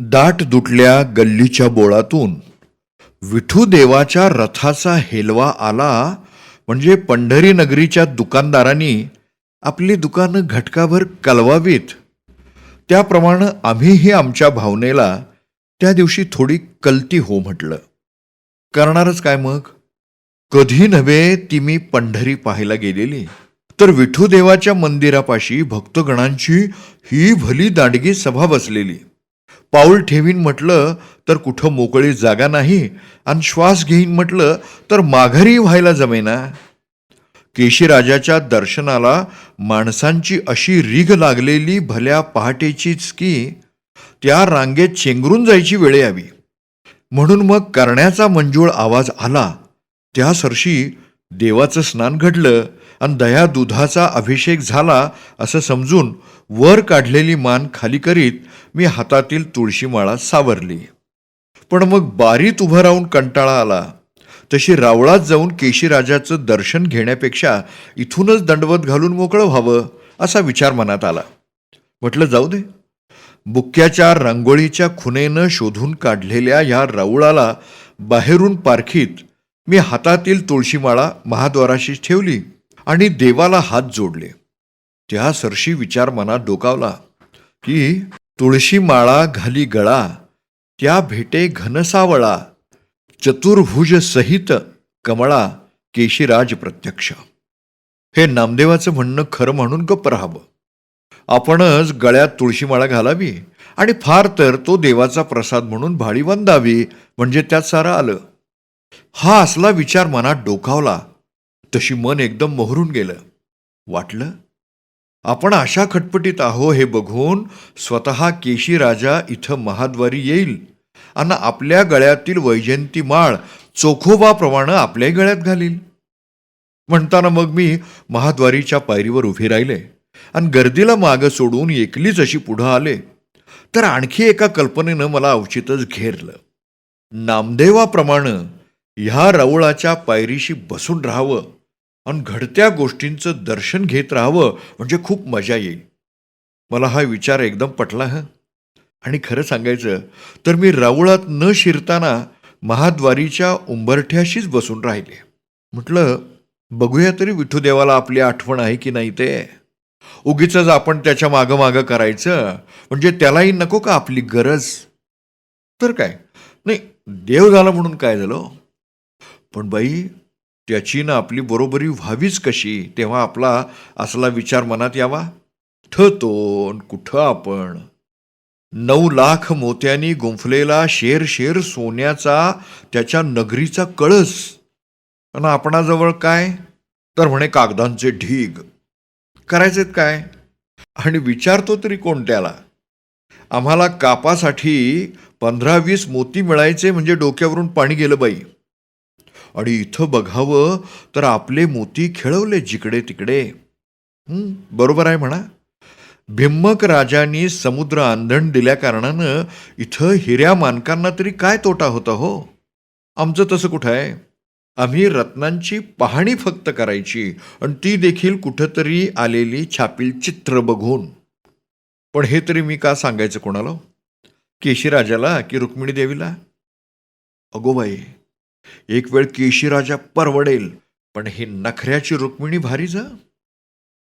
दाट दुटल्या गल्लीच्या बोळातून. विठू देवाच्या रथाचा हेलवा आला म्हणजे पंढरी नगरीच्या दुकानदारांनी आपली दुकानं घटकाभर कलवावीत. त्याप्रमाणे आम्हीही आमच्या भावनेला त्या दिवशी थोडी कलती हो म्हटलं. करणारच काय मग? कधी नव्हे ती मी पंढरी पाहायला गेलेली. तर विठूदेवाच्या मंदिरापाशी भक्तगणांची ही भली दांडगी सभा बसलेली. पाऊल ठेवीन म्हटलं तर कुठं मोकळी जागा नाही आणि श्वास घेईन म्हटलं तर माघारी व्हायला जमेना. केशीराजाच्या दर्शनाला माणसांची अशी रीघ लागलेली भल्या पहाटेचीच की त्या रांगेत चेंगरून जायची वेळ यावी. म्हणून मग करण्याचा मंजूळ आवाज आला. त्या सरशी देवाचं स्नान घडलं आणि दया दुधाचा अभिषेक झाला असं समजून वर काढलेली मान खाली करीत मी हातातील तुळशीमाळा सावरली. पण मग बारीत उभं राहून कंटाळा आला. तशी रावळात जाऊन केशीराजाचं दर्शन घेण्यापेक्षा इथूनच दंडवत घालून मोकळं व्हावं असा विचार मनात आला. म्हटलं जाऊ दे. बुक्क्याच्या रांगोळीच्या खुनेनं शोधून काढलेल्या या राऊळाला बाहेरून पारखीत मी हातातील तुळशीमाळा महाद्वाराशी ठेवली आणि देवाला हात जोडले. त्या सरशी विचार मनात डोकावला की तुळशी माळा घाली गळा त्या भेटे घनसावळा चतुर्भुज सहित कमळा केशीराज प्रत्यक्ष. हे नामदेवाचं म्हणणं खरं म्हणून गप्प राहावं. आपणच गळ्यात तुळशीमाळा घालावी आणि फार तर तो देवाचा प्रसाद म्हणून भाळी वंदावी म्हणजे त्यात सारं आलं. हा असला विचार मनात डोकावला तशी मन एकदम मोहरून गेलं. वाटलं? आपण अशा खटपटीत आहो हे बघून स्वतः केशी राजा इथं महाद्वारी येईल. आणि आपल्या गळ्यातील वैजयंती माळ चोखोबाप्रमाणे आपल्याही गळ्यात घालील. म्हणताना मग मी महाद्वारीच्या पायरीवर उभे राहिले. आणि गर्दीला मागं सोडून एकलीच अशी पुढं आले. तर आणखी एका कल्पनेनं मला अवचितच घेरलं. नामदेवाप्रमाणे ह्या रवळाच्या पायरीशी बसून राहावं. आणि घडत्या गोष्टींचं दर्शन घेत राहावं म्हणजे खूप मजा येईल. मला हा विचार एकदम पटला ह? आणि खरं सांगायचं तर मी राऊळात न शिरताना महाद्वारीच्या उंबरठ्याशीच बसून राहिले. म्हटलं बघूया तरी विठुदेवाला आपली आठवण आहे की नाही ते? उगीच आपण त्याच्या मागं मागं करायचं म्हणजे त्यालाही नको का आपली गरज? तर काय? नाही देव झाला म्हणून काय झालं? पण बाई त्याची ना आपली बरोबरी व्हावीच कशी? तेव्हा आपला असला विचार मनात यावा. ठतो कुठं आपण? नऊ लाख मोत्यांनी गुंफलेला शेर शेर सोन्याचा त्याच्या नगरीचा कळस. आणि आपणाजवळ काय? तर म्हणे कागदांचे ढीग. करायचेत काय? आणि विचारतो तरी कोणत्याला आम्हाला कापासाठी पंधरा वीस मोती मिळायचे म्हणजे डोक्यावरून पाणी गेलं बाई. आणि इथं बघावं तर आपले मोती खेळवले जिकडे तिकडे. बरोबर आहे म्हणा. भिम्मक राजांनी समुद्र आंधण दिल्या कारणानं इथं हिऱ्या मानकांना तरी काय तोटा होता हो? आमचं तसं कुठं आहे? आम्ही रत्नांची पाहणी फक्त करायची आणि ती देखील कुठंतरी आलेली छापील चित्र बघून. पण हे तरी मी का सांगायचं कोणाला हो? केशीराजाला की रुक्मिणी देवीला? अगो बाई एक वेळ केशीराजा परवडेल पण हे नखऱ्याची रुक्मिणी भारी जा.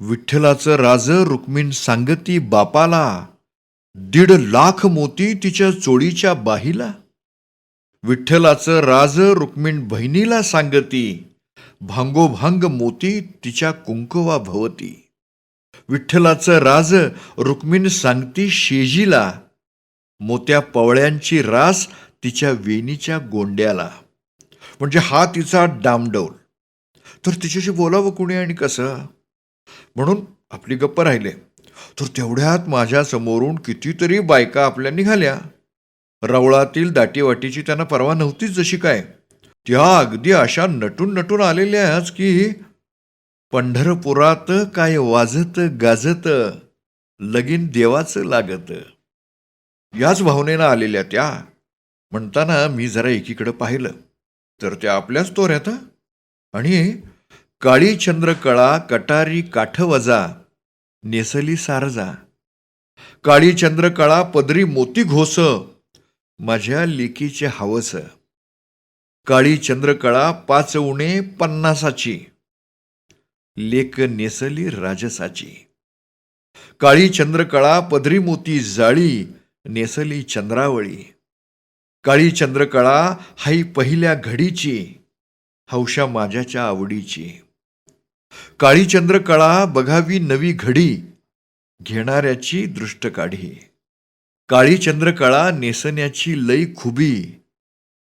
विठ्ठलाचं राज रुक्मिण सांगती बापाला दीड लाख मोती तिच्या चोळीच्या बाहीला. विठ्ठलाचं राज रुक्मिण बहिणीला सांगती भांगोभांग मोती तिच्या कुंकवा भवती. विठ्ठलाचं राज रुक्मिण सांगती शेजीला मोत्या पवळ्यांची रास तिच्या वेणीच्या गोंड्याला. म्हणजे हा तिचा डामडौल. तर तिच्याशी बोलावं कुणी आणि कसं? म्हणून आपली गप्प राहिले. तर तेवढ्यात माझ्या समोरून कितीतरी बायका आपल्या निघाल्या. रवळातील दाटीवाटीची त्यांना परवा नव्हतीच जशी काय. त्या अगदी अशा नटून नटून आलेल्याच की पंढरपुरात काय वाजत गाजत लगीन देवाचं लागत. याच भावनेनं आलेल्या त्या. म्हणताना मी जरा एकीकडं पाहिलं. तर त्या आपल्याच तोऱ्यात राहता आणि काळी चंद्रकळा कटारी काठवजा नेसली सारजा. काळी चंद्रकळा पदरी मोती घोस माझ्या लेकीचे हवस. काळी चंद्रकळा पाच उणे पन्नासाची. लेक नेसली राजसाची. काळी चंद्रकळा पदरी मोती जाळी नेसली चंद्रावळी. काळी चंद्रकळा हाई पहिल्या घडीची हौशा माझ्याच्या आवडीची. काळी चंद्रकळा बघावी नवी घडी घेणाऱ्याची दृष्ट काढी. काळी चंद्रकळा नेसण्याची लई खुबी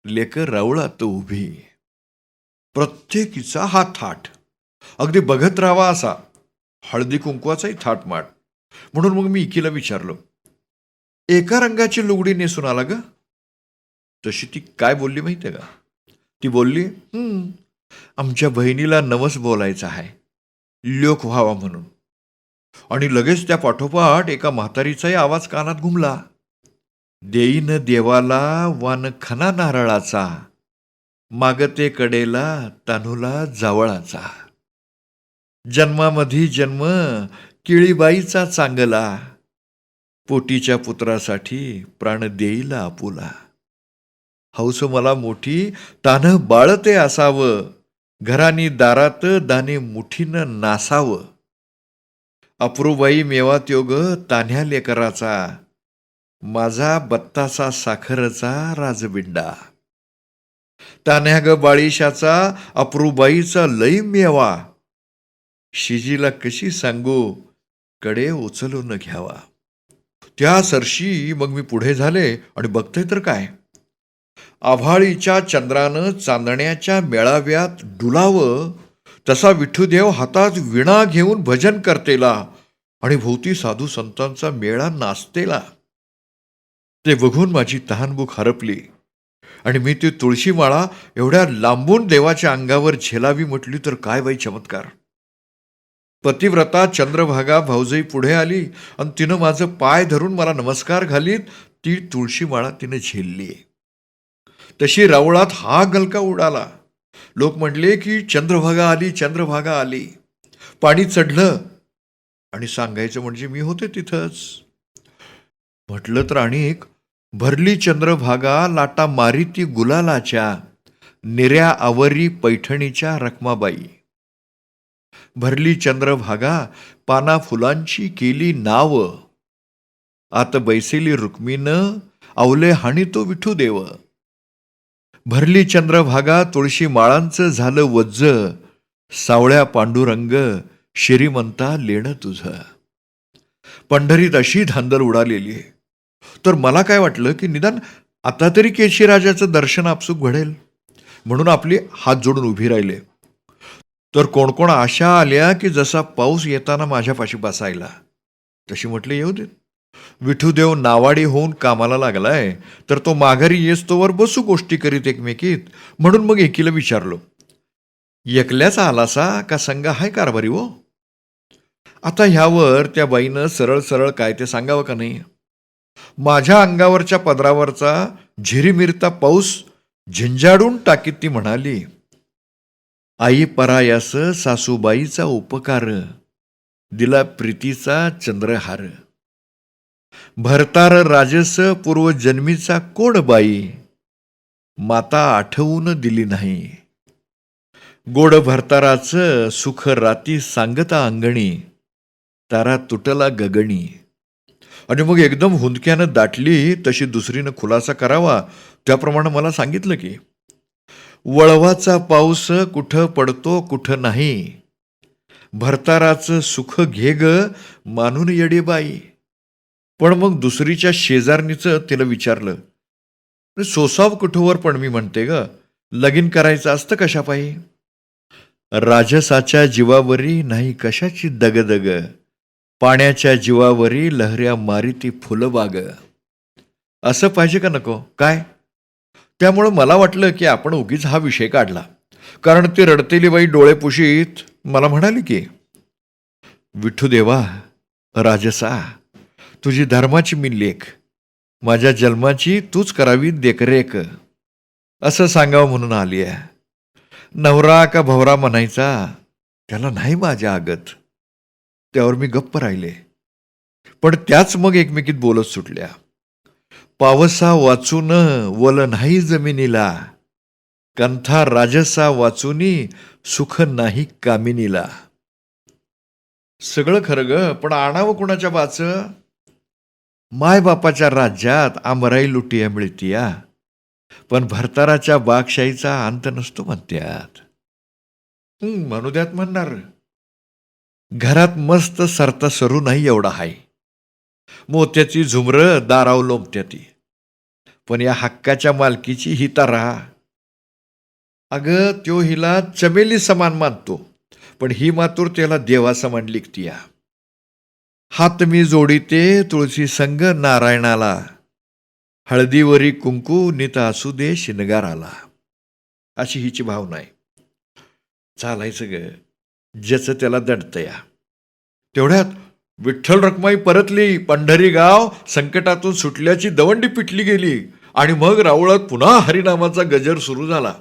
लेकर तो उभी. प्रत्येकीचा हा थाट अगदी बघत राहावा असा हळदी कुंकवाचाही थाटमाट म्हणून मग मी इकीला विचारलो एका रंगाची लुगडी नेसून आला ग? तशी ती काय बोलली माहितीये का? ती बोलली "हं, आमच्या बहिणीला नवस बोलायचं आहे. लोक व्हावा म्हणून. आणि लगेच त्या पाठोपाठ एका म्हातारीचाही आवाज कानात घुमला. देईन देवाला वान खना नारळाचा मागते कडेला तानुला जावळाचा. जन्मामधी जन्म किळीबाईचा चांगला पोटीच्या पुत्रासाठी प्राण देईला आपुला. हौस मला मोठी तान बाळते असावं. घरानी दारात दाने मुठीनं नासावं. अप्रूबाई मेवा योग तान्ह्या लेकराचा. माझा बत्तासा साखरचा राजबिंडा. तान्ह्या ग बाळीशाचा अप्रूबाईचा लई मेवा. शिजीला कशी सांगू? कडे उचलून घ्यावा. त्या सरशी मग मी पुढे झाले आणि बघते तर काय? आभाळीच्या चंद्रानं चांदण्याच्या मेळाव्यात डुलावं तसा विठ्ठुदेव हातात विणा घेऊन भजन करतेला आणि भोवती साधू संतांचा मेळा नाचतेला. ते बघून माझी तहानभूक हरपली आणि मी ती तुळशी माळा एवढ्या लांबून देवाच्या अंगावर झेलावी म्हटली तर काय बाई चमत्कार. पतिव्रता चंद्रभागा भाऊजाई पुढे आली आणि तिनं माझं पाय धरून मला नमस्कार घालीत ती तुळशी माळा तिनं झेलली तशी रावळात हा गलका उडाला. लोक म्हणले की चंद्रभागा आली चंद्रभागा आली. पाणी चढलं आणि सांगायचं म्हणजे मी होते तिथंच. म्हटलं तर अनेक भरली चंद्रभागा लाटा मारिती गुलालाच्या निऱ्या आवरी पैठणीच्या रखमाबाई. भरली चंद्रभागा पाना फुलांची केली नाव आत बैसेली रुक्मीनं अवले हाणी तो विठू देव. भरली चंद्रभागा तुळशी माळांचं झालं वज्ज. सावळ्या पांडुरंग श्रीमंता लेणं तुझं. पंढरीत अशी धांदल उडालेली आहे. तर मला काय वाटलं की निदान आता तरी केशीराजाचं दर्शन आपसूक घडेल. म्हणून आपली हात जोडून उभी राहिले. तर कोण कोण आशा आल्या की जसा पाऊस येताना माझ्यापाशी बसायला? तशी म्हटले येऊ देत. विठूदेव नावाडी होऊन कामाला लागलाय तर तो माघारी येस्तोवर बसू गोष्टी करीत एकमेकीत. म्हणून मग एकीला विचारलो एकल्याचा आलासा का संघ हाय कारभारी हो? आता ह्यावर त्या बाईनं सरळ सरळ काय ते सांगावं का नाही? माझ्या अंगावरच्या पदरावरचा झिरीमिरता पाऊस झिंजाडून टाकीत ती म्हणाली आई परायास सासूबाईचा उपकार दिला प्रीतीचा चंद्रहार. भरतार राजस पूर्वजन्मीचा कोण बाई. माता आठवून दिली नाही. गोड भरताराचं सुख राती सांगता अंगणी. तारा तुटला गगणी. आणि मग एकदम हुंदक्यानं दाटली तशी दुसरीनं खुलासा करावा त्याप्रमाणे मला सांगितलं की वळवाचा पाऊस कुठं पडतो कुठं नाही. भरताराचं सुख घे ग मानून येडे बाई. पण मग दुसरीच्या शेजारणीचं तिला विचारलं सोसाव कुठवर पण मी म्हणते ग लगीन करायचं असतं कशा पायी? राजसाच्या जीवावरी नाही कशाची दगदग पाण्याच्या जीवावरी लहऱ्या मारिती फुलबाग असं पाहिजे का नको? काय? त्यामुळं मला वाटलं की आपण उगीच हा विषय काढला कारण ती रडतेली बाई डोळेपुशीत मला म्हणाली की विठ्ठुदेवा राजसा तुझी धर्माची मी लेख. माझ्या जन्माची तूच करावी देखरेख. असं सांगावं म्हणून आली आहे. नवरा का भवरा म्हणायचा त्याला नाही माझ्या आगत. त्यावर मी गप्प राहिले. पण त्याच मग एकमेकीत बोलत सुटल्या. पावसा वाचून वल नाही जमिनीला. कंथा राजसा वाचूनी सुख नाही कामिनीला. सगळं खरं ग पण आणावं कुणाच्या बाचं? मायबापाच्या राज्यात आमराई लुटिया मिळतीया. पण भरताराच्या बागशाहीचा अंत नसतो म्हणत्यात. म्हणू द्यात म्हणणार. घरात मस्त सरता सरू नाही एवढा हाय. मोत्याची झुमर दाराव लोंबत्याती पण या हक्काच्या मालकीची ही तारा. अगं त्यो हिला चमेली समान मानतो. पण ही मातूर त्याला देवासमान लिखतीया. हात मी जोडीते तुळशी संग नारायणाला. हळदीवरी कुंकू नित असू दे शिनगार आला अशी हिची भावना आहे. चालायचं ग. ज्याचं त्याला दडतया. तेवढ्यात विठ्ठल रखमाई परतली. पंढरी गाव संकटातून सुटल्याची दवंडी पिटली गेली. आणि मग रावळात पुन्हा हरिनामाचा गजर सुरू झाला.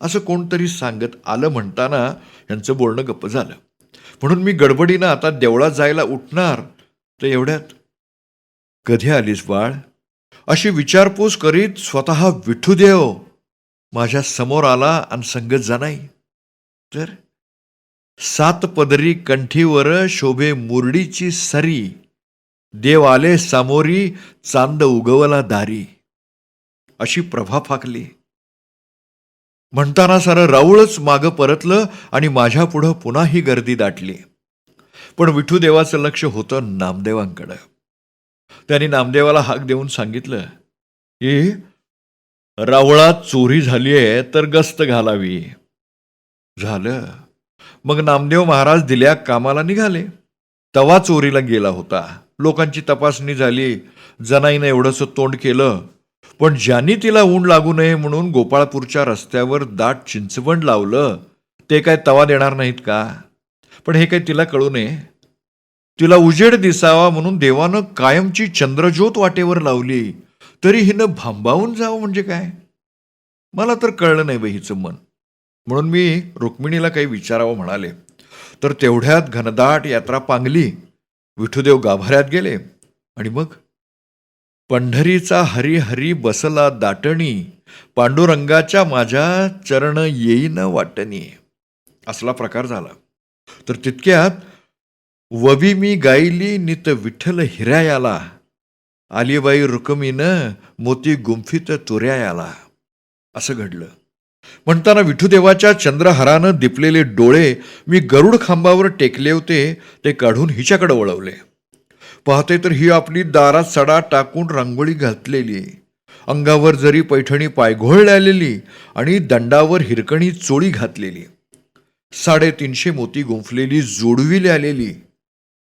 असं कोणतरी सांगत आलं म्हणताना यांचं बोलणं गप्प झालं. म्हणून मी गडबडीनं आता देवळात जायला उठणार. तर एवढ्यात कधी आलीस बाळ? अशी विचारपूस करीत स्वतः विठुदेव माझ्यासमोर आला आणि संगत जाणाई तर सात पदरी कंठीवर शोभे मुरडीची सरी देव आले सामोरी चांद उगवला दारी. अशी प्रभा फाकली. म्हणताना सारं राऊळच मागं परतलं आणि माझ्या पुढं पुन्हा ही गर्दी दाटली. पण विठुदेवाचं लक्ष होतं नामदेवांकडं. त्यांनी नामदेवाला हाक देऊन सांगितलं की रावळात चोरी झाली आहे तर गस्त घालावी. झालं. मग नामदेव महाराज दिल्या कामाला निघाले. तवा चोरीला गेला होता. लोकांची तपासणी झाली. जनाईनं एवढंसं तोंड केलं. पण ज्यांनी तिला ऊन लागू नये म्हणून गोपाळपूरच्या रस्त्यावर दाट चिंचवण लावलं ते काय तवा देणार नाहीत का? पण हे काय तिला कळू नये. तिला उजेड दिसावा म्हणून देवानं कायमची चंद्रज्योत वाटेवर लावली. तरी हिनं भांबावून जावं म्हणजे काय? मला तर कळलं नाही बाई हिचं मन. म्हणून मी रुक्मिणीला काही विचारावं म्हणाले. तर तेवढ्यात घनदाट यात्रा पांगली. विठुदेव गाभाऱ्यात गेले. आणि मग? पंढरीचा हरी हरी बसला दाटणी पांडुरंगाच्या माझ्या चरण येईन वाटणी. असला प्रकार झाला. तर तितक्यात वबी मी गायली नित विठ्ठल हिरायाला. आलीबाई रुकमीनं मोती गुंफित तुऱ्यायाला. असं घडलं. म्हणताना विठुदेवाच्या चंद्रहारानं दिपलेले डोळे मी गरुड खांबावर टेकले होते ते काढून हिच्याकडे वळवले. पाहते तर ही आपली दारात सडा टाकून रांगोळी घातलेली अंगावर जरी पैठणी पायघोळ आलेली आणि दंडावर हिरकणी चोळी घातलेली. साडेतीनशे मोती गुंफलेली जोडविली आलेली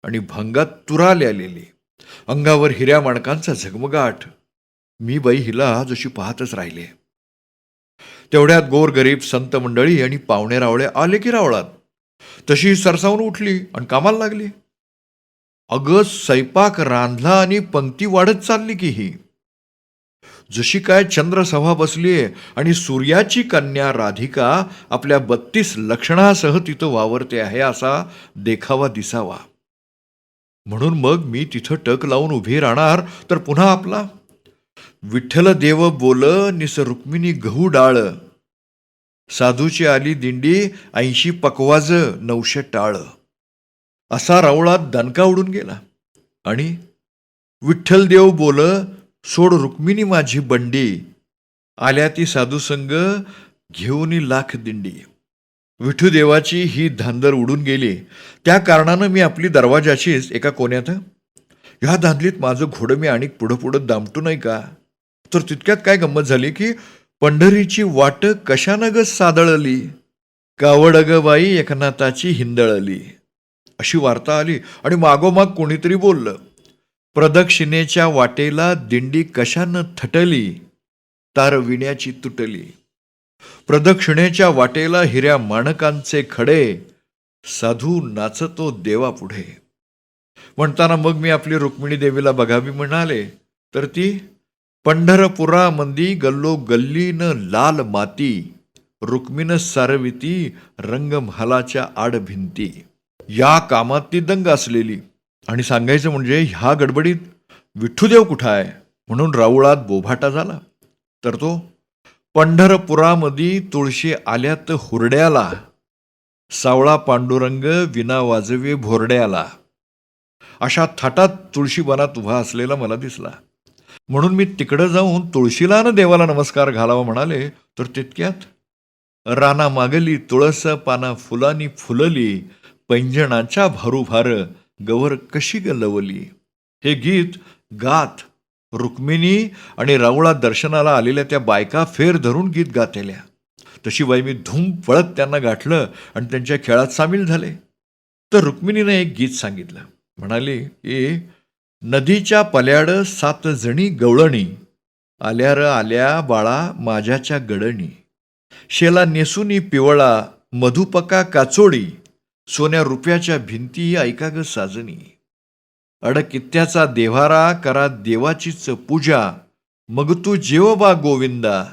आणि भंगात तुराले आलेली अंगावर हिऱ्या माणकांचा झगमगाट. मी बाई हिला जशी पाहतच राहिले. तेवढ्यात गोरगरीब संत मंडळी आणि पाहुणे रावळे आले की रावळात. तशी सरसावून उठली आणि कामाला लागली. अगं स्वयंपाक रांधला आणि पंक्ती वाढत चालली की ही. जशी काय चंद्रसभा बसलीये आणि सूर्याची कन्या राधिका आपल्या बत्तीस लक्षणासह तिथं वावरते आहे असा देखावा दिसावा. म्हणून मग मी तिथं टक लावून उभी राहणार तर पुन्हा आपला. विठ्ठल देव बोल निस रुक्मिणी गहू डाळ. साधूची आली दिंडी ऐंशी पकवाज नऊशे टाळ. असा रावळात दणका उडून गेला. आणि विठ्ठलदेव बोल सोड रुक्मिणी माझी बंडी आल्या ती साधुसंग घेऊन लाख दिंडी. विठूदेवाची ही धांदर उडून गेली. त्या कारणानं मी आपली दरवाजाचीच एका कोण्यात ह्या धांदलीत माझं घोडं मी आणि पुढं पुढं दामटू नाही का? तर तितक्यात काय गंमत झाली की पंढरीची वाट कशानं ग सादळली? कावड बाई एकनाथाची हिंदळली. अशी वार्ता आली. आणि मागोमाग कोणीतरी बोललं प्रदक्षिणेच्या वाटेला दिंडी कशानं थटली तार विण्याची तुटली. प्रदक्षिणेच्या वाटेला हिऱ्या माणकांचे खडे साधू नाचतो देवापुढे. म्हणताना मग मी आपली रुक्मिणी देवीला बघावी म्हणाले तर ती पंढरपुरामंदी गल्लो गल्लीनं लाल माती रुक्मिण सारविती रंगमहालाच्या आड भिंती या कामात ती दंग असलेली. आणि सांगायचं म्हणजे ह्या गडबडीत विठ्ठुदेव कुठं आहे? म्हणून राऊळात बोभाटा झाला. तर तो पंढरपुरामध्ये तुळशी आल्यात हुरड्याला. सावळा पांडुरंग विना वाजवे भोरड्याला. अशा थाटात तुळशी वनात उभा असलेला मला दिसला. म्हणून मी तिकडं जाऊन तुळशीला न देवाला नमस्कार घालावा म्हणाले तर तितक्यात राना मागली तुळस पाना फुलानी फुलली पैंजणाच्या भारूभार गवर कशी गलवली? हे गीत गात रुक्मिणी आणि रावळा दर्शनाला आलेल्या त्या बायका फेर धरून गीत गातेल्या. तशी बाई मी धूम पळत त्यांना गाठलं आणि त्यांच्या खेळात सामील झाले. तर रुक्मिणीनं एक गीत सांगितलं. म्हणाली ए नदीच्या पल्याड सात जणी गवळणी आल्या र आल्या बाळा माझ्याच्या गडणी. शेला नेसुनी पिवळा मधुपका काचोडी सोन्या रुपयाच्या भिंती ऐका ग साजनी. अडकित्त्याचा देव्हारा करा देवाचीच पूजा मग तू जेवबा गोविंदा.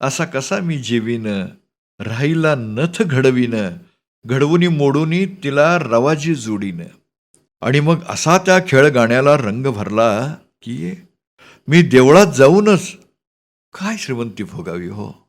असा कसा मी जेवीन राहिला नथ घडवीन घडवुनी मोडूनी तिला रवाजी जोडीन. आणि मग असा त्या खेळ गाण्याला रंग भरला की मी देवळात जाऊनच काय श्रीमंती भोगावी हो?